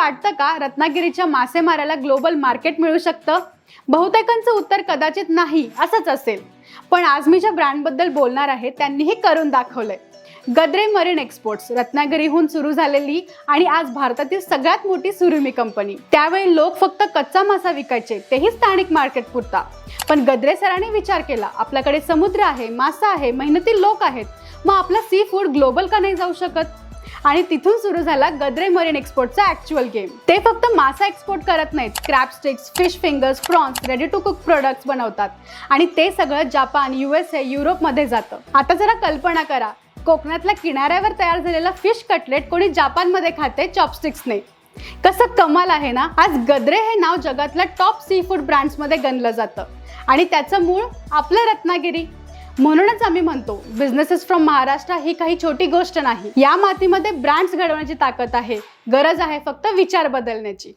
वाटतं का रत्नागिरीच्या मासेमाराला ग्लोबल मार्केट मिळू शकतं? बहुतेकांचं उत्तर कदाचित नाही असंच असेल. पण आज मी ज्या ब्रँडबद्दल बोलणार आहे त्यांनीही करून दाखवलंय. गद्रे मरीन एक्सपोर्ट्स रत्नागिरीहून सुरू झालेली आणि आज भारतातील सगळ्यात मोठी सुरुमी कंपनी त्यावेळी लोक फक्त कच्चा मासा विकायचे तेही स्थानिक मार्केट पुरता. पण गद्रे सरांनी विचार केला आपल्याकडे समुद्र आहे मासा आहे मेहनती लोक आहेत मग आपला सी फूड ग्लोबल का नाही जाऊ शकत? आणि तिथून सुरू झाला गद्रे मरीन एक्सपोर्टचा ऍक्च्युअल गेम ते फक्त मासा एक्सपोर्ट करत नाहीत. Crab sticks fish fingers prawns ready to cook products बनवतात. आणि ते सगळं जपान युएसए युरोपमध्ये जातं. आता जरा कल्पना करा. कोकणातल्या किनाऱ्यावर तयार झालेला फिश कटलेट कोणी जपानमध्ये खाते चॉपस्टिक्सने कसं कमाल आहे ना? आज गद्रे हे नाव जगातल्या टॉप सी फूड ब्रँड्समध्ये गणलं जातं. आणि त्याचं मूळ आपलं रत्नागिरी. म्हणूनच आम्ही म्हणतो बिझनेसेस फ्रॉम महाराष्ट्र ही काही छोटी गोष्ट नाही. या मातीमध्ये ब्रँड्स घडवण्याची ताकद आहे. गरज आहे फक्त विचार बदलण्याची.